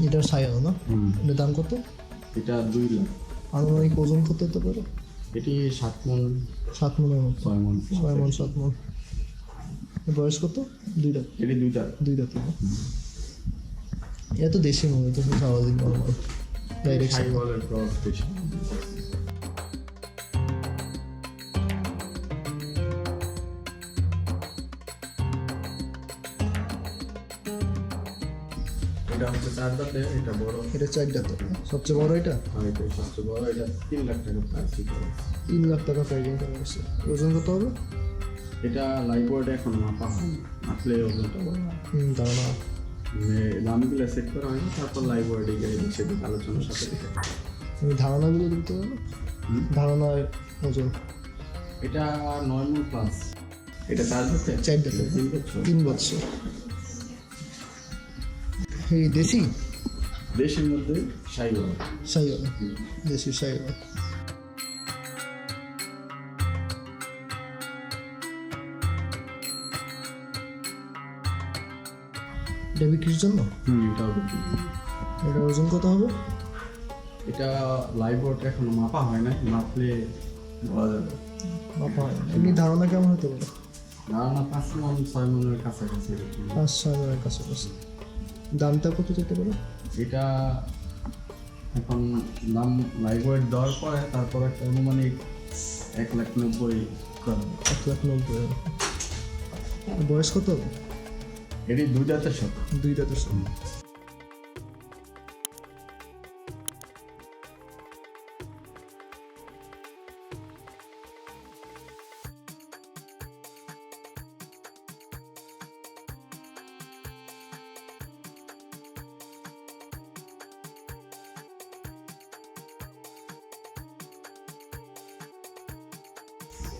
এটার সাইজ না এটা দাম কত? এটা দুই লাখ। আনুমানিক ওজন কত হতে পারে? এটি সাত মন। সাত মনের মতো। ছয় মন। ছয় মন সাত মন। বয়স কত? দুই রাত এটি দুইটা দুই রাত এটা তো দেশি মনে তো স্বাভাবিক নর্মাল ডাইরেক্ট চার দাঁতে এটা বড়। এটা চার সবচেয়ে বড় এটা? আর এটা সবচেয়ে বড়। এটা তিন লাখ টাকা প্রাইস তিন লাখ টাকা প্রাইজিং করা হয়েছে ওজন কত হবে? এটা লাইভ এখন মাপা হয় মাপলে ওজনটা বড় হয়। হুম ধারণা মানে দামগুলো সেট করা হয়নি তারপর লাইভ বোর্ডে গিয়ে সেটা আলোচনার সাথে তুমি ধারণাগুলো দিতে পারো? হুম। ধারণার ওজন। এটা নয় মন প্লাস এটা চার দাঁতে চার বছর। তিন বছর। এই দেশি? দেশের মধ্যে সাইওয়াল সাইওয়াল দেশি সাইওয়াল এটা বিক্রির জন্য? হুম এটা ওজন কত হবে? এটা লাইভ বোর্ড এখনও মাপা হয় না মাপলে বলা যাবে। বাবা হয় এমনি ধারণা কেমন হতে পারে? ধারণা পাঁচ মন ছয় মনের কাছাকাছি পাঁচ ছয় হাজারের কাছাকাছি। দামটা কত যেতে পারে? এটা এখন দাম লাইভ দেওয়ার পরে তারপর একটা অনুমানিক এক লাখ নব্বই এক লাখ নব্বই। বয়স কত? এটি দুই দাঁতের শখ। দুই দাঁতের সঙ্গে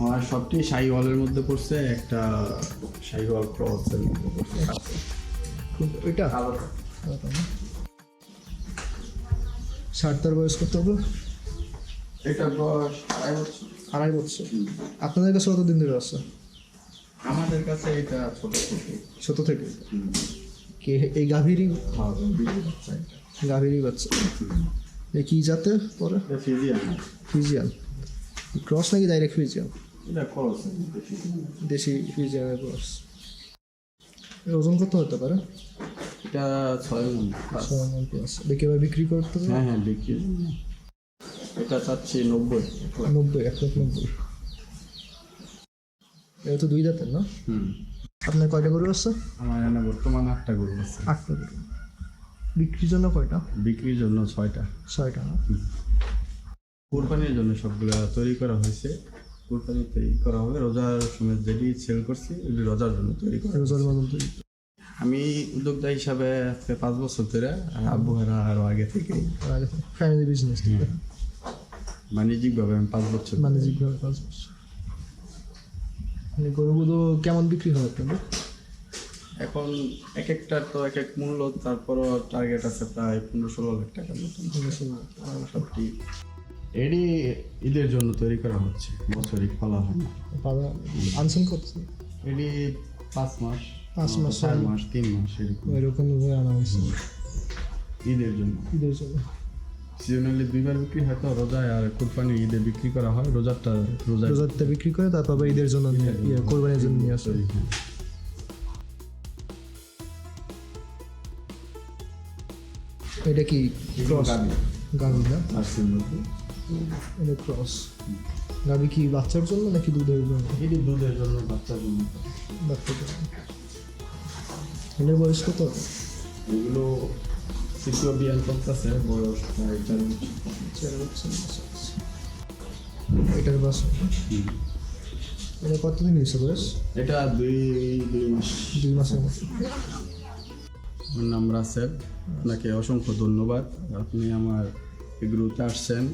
আমার সবটি শাহিওয়ালের মধ্যে পড়ছে একটা শাহিওয়াল ক্রসের মধ্যে পড়ছে। ওইটা ষাটটার বয়স কত হবে? এটা বয়স আড়াই বছর। আড়াই বছর। আপনাদের কাছে কতদিন ধরে আছে? আমাদের কাছে এটা ছোট থেকে। ছোট থেকে? কে এই গাভীরই? বাচ্চা গাভীরই বাচ্চা। এ কি জাতে পরে? ফিজিয়ান। ফিজিয়ান। ক্রস নাকি ডাইরেক্ট ফিজিয়ান? দেশি ফিজিয়ানের ক্রস ওজন কত হতে পারে? এটা ছয় মন ছয় মণ প্লাস দেখে এবার বিক্রি করতে হবে? হ্যাঁ হ্যাঁ বিক্রি এটা চাচ্ছি নব্বই নব্বই এক লাখ নব্বই। এটা তো দুই দাঁতের না? হুম। আপনার কয়টা গরু আছে? আমার এখানে বর্তমানে আটটা গরু আছে। আটটা গরু। বিক্রির জন্য কয়টা? বিক্রির জন্য ছয়টা। ছয়টা কোরবানির জন্য সবগুলো তৈরি করা হয়েছে। কোরবানি তৈরি করা হবে রোজার সময় যেটি সেল করছি ওটি রোজার জন্য তৈরি করা রোজার মতন তৈরি। আমি উদ্যোক্তা হিসাবে আজকে পাঁচ বছর ধরে আর আব্বু হারা আরও আগে থেকেই। ফ্যামিলি বিজনেস বাণিজ্যিকভাবে আমি পাঁচ বছর বাণিজ্যিকভাবে পাঁচ বছর। মানে গরুগুলো কেমন বিক্রি হয় আপনাদের? এখন এক একটার তো এক এক মূল্য তারপরও টার্গেট আছে প্রায় পনেরো ষোলো লাখ টাকার মতন। সবটি এডি ঈদের জন্য তৈরি করা হচ্ছে। বছরই ফলা হয় না। পাতা- আনছেন কত? এডি পাঁচ মাস পাঁচ মাস, চার মাস তিন মাস এরকম। ওইরকম ভাবে আনা হয়েছে। ঈদের জন্য। ঈদের জন্য। সিজনালি দুইবার বিক্রি হয় তো রোজায় আর কুরবানি ঈদে বিক্রি করা হয়। রোজারটা রোজায়। রোজারটা বিক্রি করে তারপর আবার ঈদের জন্য ইয়ে কোরবানির জন্য নিয়ে আসে। এটা কি ক্রস। গাভি। না? আরসির মধ্যে এটা ক্রস গাভি কি বাচ্চার জন্য নাকি দুধের জন্য? এটি দুধের জন্য বাচ্চার জন্য। বাচ্চার জন্য। এটার বয়স কত? এগুলো তৃতীয় বিয়ান করতেছে বয়স চার বছর। এটার বয়স এটা কতদিন হয়েছে বয়স? এটা দুই দুই মাস। দুই মাসের মতো। আমার নাম রাসেল। আপনাকে অসংখ্য ধন্যবাদ। আপনি আমার গ্রুপে আসছেন।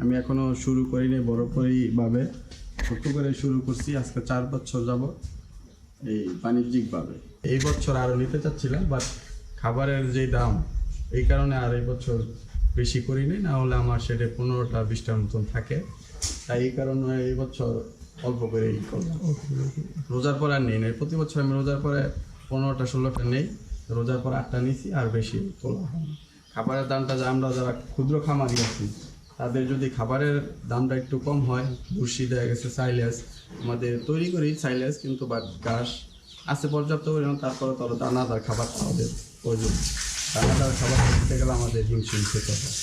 আমি এখনও শুরু করিনি, বড় পরিভাবে ছোট করে শুরু করছি, আজকে চার বছর যাব এই বাণিজ্যিকভাবে। এই বছর আরও নিতে চাচ্ছিলাম বাট খাবারের যে দাম, এই কারণে আর এই বছর বেশি করিনি, না হলে আমার সেটা পনেরোটা বিশটার মতন থাকে। তাই এই কারণে এই বছর অল্প করেই করলাম। রোজার পর আর নেই, নাই। প্রতি বছর আমি রোজার পরে পনেরোটা, ষোলোটা নেই। রোজার পর আটটা নিছি, আর বেশি তোলা খাবারের দামটা যা আমরা যারা ক্ষুদ্র খামারি আছি তাদের যদি খাবারের দামটা একটু কম হয়, ভুসি দেওয়া গেছে সাইলেস আমাদের তৈরি করি সাইলেস কিন্তু বাট ঘাস আছে পর্যাপ্ত পরিমাণ তারপরে তত দানাদার খাবার আমাদের প্রয়োজন। দানাদার খাবার খেতে গেলে আমাদের হিমশিম খেতে হয়।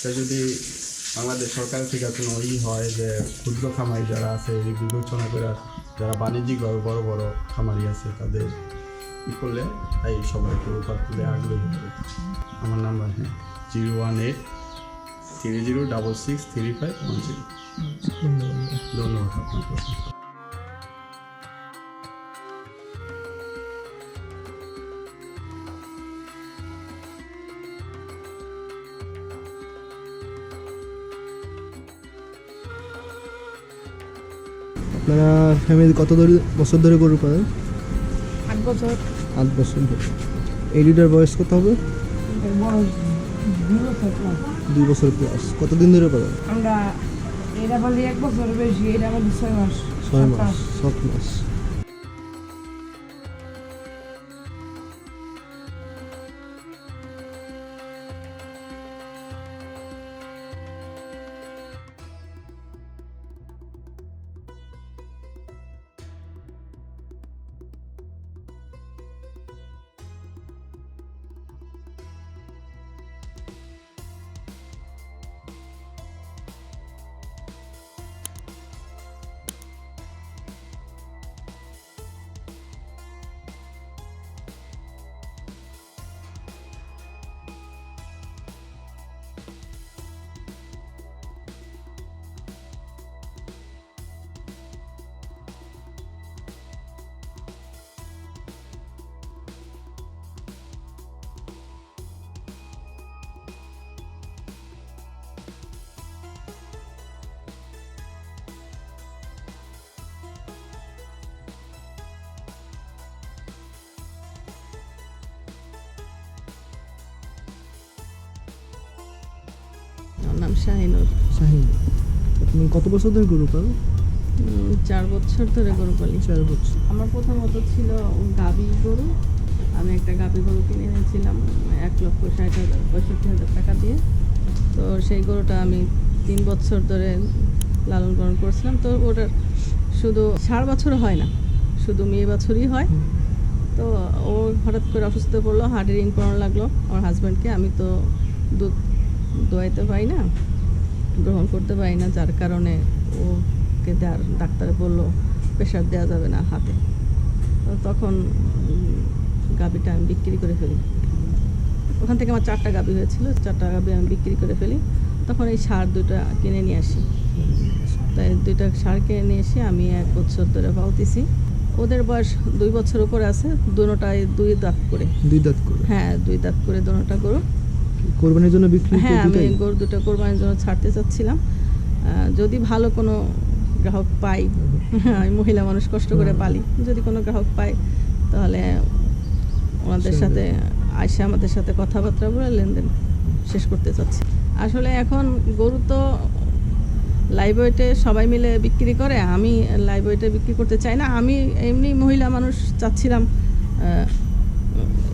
তাই যদি বাংলাদেশ সরকারের থেকে কোনো ই হয় যে ক্ষুদ্র খামারি যারা আছে, এই বিবেচনা করে যারা বাণিজ্যিকভাবে বড় বড় খামারি আছে, তাদের ই করলে তাই সবাই একটু তুলে আগ্রহী হবে। আমার নাম্বার হ্যাঁ zero one eight three zero double six three five one zero ধন্যবাদ আপনাকে আপনারা ফ্যামিলি কত ধরে বছর ধরে গরু পালেন আট বছর আট বছর ধরে এই দুটার বয়স কত হবে দুই বছর প্লাস কতদিন ধরে পালেন? আমরা এটা বলি এক বছর বেশি এটা বলি ছয় মাস ছয় মাস। সাত মাস। শাহিনুর। শাহিন। আপনি কত বছর ধরে গরু উম, চার বছর ধরে গরু পালি চার বছর। আমার প্রথমত ছিল গাবি গরু। আমি একটা গাবি গরু কিনে এনেছিলাম এক লক্ষ ষাট হাজার পঁয়ষট্টি হাজার টাকা দিয়ে। তো সেই গরুটা আমি তিন বছর ধরে লালন পালন করছিলাম। তো ওটার শুধু সার বছর হয় না শুধু মেয়ে বছরই হয়। তো ও হঠাৎ করে অসুস্থ পড়ল হার্টের রিং করানো লাগল। আমার হাজব্যান্ডকে আমি তো দুধ দোয়াইতে পারি না গ্রহণ করতে পারি না যার কারণে ওকে দেওয়ার ডাক্তারে বলল প্রেশার দেওয়া যাবে না হাতে। তখন গাভীটা আমি বিক্রি করে ফেলি। ওখান থেকে আমার চারটা গাভী হয়েছিল চারটা গাভী আমি বিক্রি করে ফেলি। তখন এই সার দুটো কিনে নিয়ে আসি। তাই দুইটা সার কিনে নিয়ে এসে আমি এক বছর ধরে পালতেছি। ওদের বয়স দুই বছর উপরে আছে দুটোটায় দুই দাঁত করে। দুই দাঁত করে? হ্যাঁ দুই দাঁত করে দুটোটা গরু। কোরবানির জন্য বিক্রি হ্যাঁ আমি গরু দুটো কোরবানির জন্য ছাড়তে চাচ্ছিলাম। যদি ভালো কোনো গ্রাহক পাই আমি মহিলা মানুষ কষ্ট করে পালি। যদি কোনো গ্রাহক পাই তাহলে ওনাদের সাথে আইসা আমাদের সাথে কথাবার্তা বলে লেনদেন শেষ করতে চাচ্ছি। আসলে এখন গরু তো ওয়েটে সবাই মিলে বিক্রি করে আমি ওয়েটে বিক্রি করতে চাই না। আমি এমনি মহিলা মানুষ চাচ্ছিলাম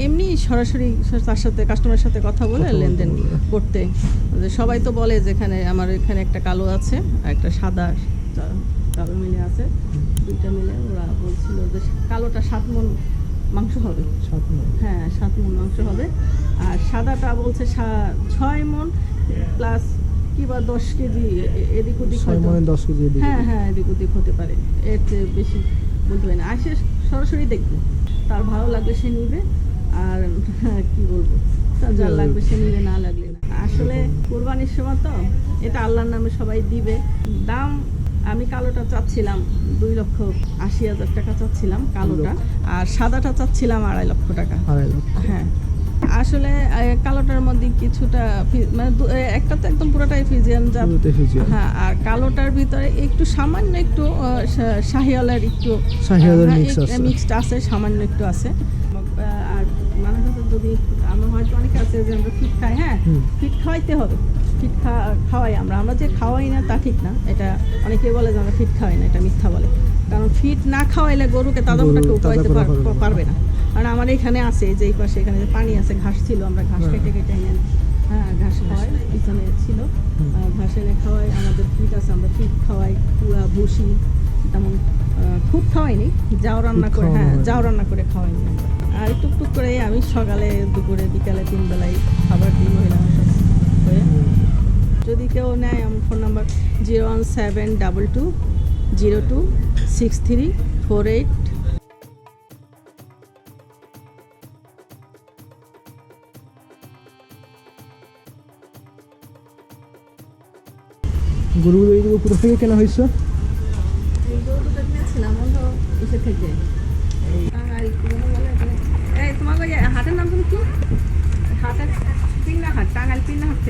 এমনি সরাসরি তার সাথে কাস্টমারের সাথে কথা বলে লেনদেন করতে। সবাই তো বলে যেখানে আমার এখানে একটা কালো আছে আর একটা সাদা কালো মিলে আছে। দুইটা মিলে ওরা বলছিল যে কালোটা সাত মন মাংস হবে। হ্যাঁ সাত মন মাংস হবে। আর সাদাটা বলছে ছয় মন প্লাস কি বা দশ কেজি এদিক ওদিক হয়তো- মানে দশ কেজি হ্যাঁ হ্যাঁ এদিক ওদিক হতে পারে। এর চেয়ে বেশি বলতে পারি না। আসে সরাসরি দেখবে। তার ভালো লাগলে সে নিবে। আর কি বলব? যার লাগবে সে নিবে না লাগলে না। আসলে কোরবানির সময় তো এটা আল্লাহর নামে সবাই দিবে। দাম আমি কালোটা চাচ্ছিলাম দুই লক্ষ আশি হাজার টাকা চাচ্ছিলাম কালোটা। আর সাদাটা চাচ্ছিলাম আড়াই লক্ষ টাকা। আড়াই লক্ষ। হ্যাঁ। আসলে কালোটার মধ্যে কিছুটা মানে একটা তো একদম পুরোটাই ফিজিয়ান জাত। হ্যাঁ আর কালোটার ভিতরে একটু সামান্য একটু আহ, শা- একটু শাহিওয়ালের হ্যাঁ, আছে সামান্য একটু আছে। যদি আমরা হয়তো অনেকে আছে যে আমরা ফিট খাই হ্যাঁ। ফিট খাওয়াইতে হবে ফিট খাওয়াই আমরা আমরা যে খাওয়াই না তা ঠিক না এটা অনেকে বলে যে আমরা ফিট খাওয়াই না এটা মিথ্যা বলে কারণ ফিট না খাওয়াইলে গরুকে তাজমটা কেউ খাওয়াইতে পারবে না। কারণ আমার এখানে আছে যে এই পাশে এখানে যে পানি আছে ঘাস ছিল আমরা ঘাস হ্যাঁ। কেটে কেটে এনে হ্যাঁ ঘাস খাওয়াই পিছনে ছিল ঘাস এনে খাওয়াই আমাদের ফিট আছে আমরা ফিট খাওয়াই পুরা ভুসি তেমন খুব খাওয়াইনি যাও রান্না করে হ্যাঁ হয়। যাও রান্না করে খাওয়াইনি আমরা। আর টুকটুক করে আমি সকালে দুপুরে বিকালে তিন বেলায় খাবার দিই মহিলা হয়ে। যদি কেউ নেয় আমার phone number zero one seven double two zero two six three four eight. গরুগুলো এইগুলো কোথা থেকে কেনা হয়েছে? এই গরুটা কিনেছিলাম অন্য ইসে থেকে।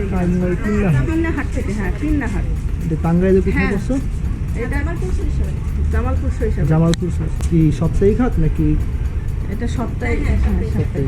টাঙ্গাইল পিন্না হাট থেকে হ্যাঁ পিন্না হাট। কোথায় হ্যাঁ। করছ জামালপুর জামালপুর কি সপ্তাহিক হাট নাকি? এটা সপ্তাহে হ্যাঁ সপ্তাহে